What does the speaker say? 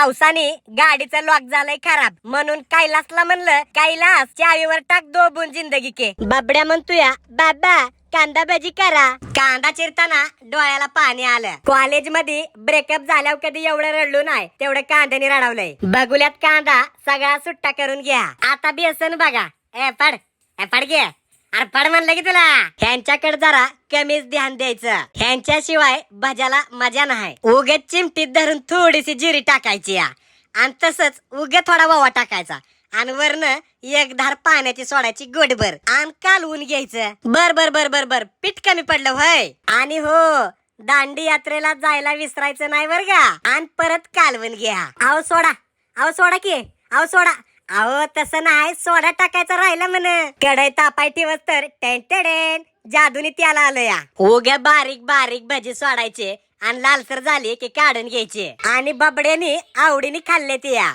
पावसाने गाडीचं लॉक झालंय खराब. म्हणून कैलासला म्हणलं कैलास चावीवर टाक दोबून जिंदगी के. बाबड्या म्हणतोया बाबा कांदा भाजी करा. कांदा चिरताना डोळ्याला पाणी आलं. कॉलेजमध्ये ब्रेकअप झाल्यावर कधी एवढं रडलो नाही तेवढं कांद्याने रडवलंय. बघुल्यात कांदा सगळा सुट्टा करून घ्या. आता बेसन बघा. ए पड ए पड घे. अरे पड म्हणलं की तुला. ह्यांच्याकडे जरा कमीच ध्यान द्यायचं. ह्यांच्याशिवाय भजाला मजा नाही. उगत चिमटीत धरून थोडीशी जिरी टाकायची या. आणि तसंच उगे थोडा वावा टाकायचा. आणि वरन एक धार पाण्याची सोडायची गोडभर. आणि कालवून घ्यायचं. बर बर बर बर बर. पीठ कमी पडलं होय. आणि हो दांडी यात्रेला जायला विसरायचं नाही बर का? आणि परत कालवून घ्या. अहो सोडा. अहो सोडा की. अहो सोडा. अहो तसं नाही सोडा टाकायचं राहिलं म्हण. कढई तापाय ठेवत तर टेन जादूनी त्याला आलं या. उग्या बारीक बारीक भजी सोडायचे आणि लालसर झाली की काढून घ्यायचे. आणि बबड्याने आवडीने खाल्ले ते या.